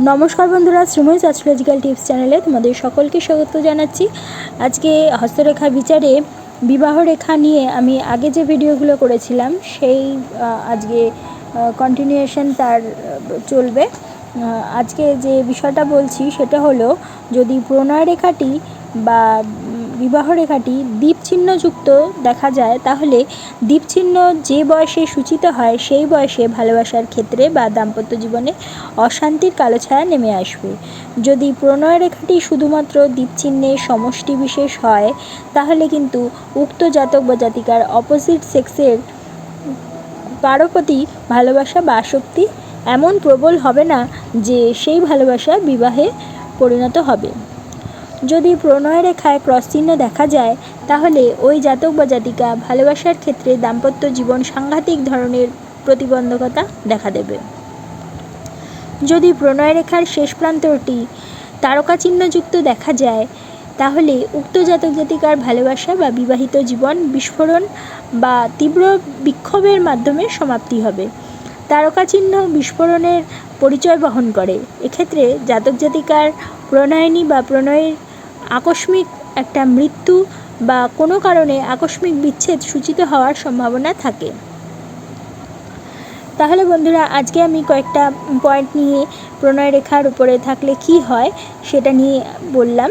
নমস্কার বন্ধুরা, Shrimoy astrological tips চ্যানেলে তোমাদের সকলকে স্বাগত জানাচ্ছি। আজকে হস্তরেখা বিচারে বিবাহ রেখা নিয়ে আমি আগে যে ভিডিওগুলো করেছিলাম, সেই আজকে কন্টিনিউয়েশন তার চলবে। আজকে যে বিষয়টা বলছি, সেটা হলো যদি প্রণয় রেখাটি বা উম, বিবাহ রেখাটি দ্বীপচিহ্নযুক্ত দেখা যায় তাহলে দ্বীপচিহ্ন যে বয়সে সূচিত হয় সেই বয়সে ভালোবাসার ক্ষেত্রে বা দাম্পত্য জীবনে অশান্তির কালো ছায়া নেমে আসবে। যদি প্রণয় রেখাটি শুধুমাত্র দ্বীপচিহ্নের সমষ্টি বিশেষ হয় তাহলে কিন্তু উক্ত জাতক বা জাতিকার অপোজিট সেক্সের কারও প্রতি ভালোবাসা বা আসক্তি এমন প্রবল হবে না যে সেই ভালোবাসা বিবাহে পরিণত হবে। যদি প্রণয় রেখায় ক্রস চিহ্ন দেখা যায়, তাহলে ওই জাতক বা জাতিকা ভালোবাসার ক্ষেত্রে দাম্পত্য জীবন সাংঘাতিক ধরনের প্রতিবন্ধকতা দেখা দেবে। যদি প্রণয় রেখার শেষ প্রান্তটি তারকা চিহ্নযুক্ত দেখা যায়, তাহলে উক্ত জাতক জাতিকার ভালোবাসা বা বিবাহিত জীবন বিস্ফোরণ বা তীব্র বিক্ষোভের মাধ্যমে সমাপ্তি হবে। তারকা চিহ্ন বিস্ফোরণের পরিচয় বহন করে। এক্ষেত্রে জাতক জাতিকার প্রণয়নী বা প্রণয়ের আকস্মিক একটা মৃত্যু বা কোনো কারণে আকস্মিক বিচ্ছেদ সূচিত হওয়ার সম্ভাবনা থাকে। তাহলে বন্ধুরা, আজকে আমি কয়েকটা পয়েন্ট নিয়ে প্রণয় রেখার উপরে থাকলে কি হয় সেটা নিয়ে বললাম।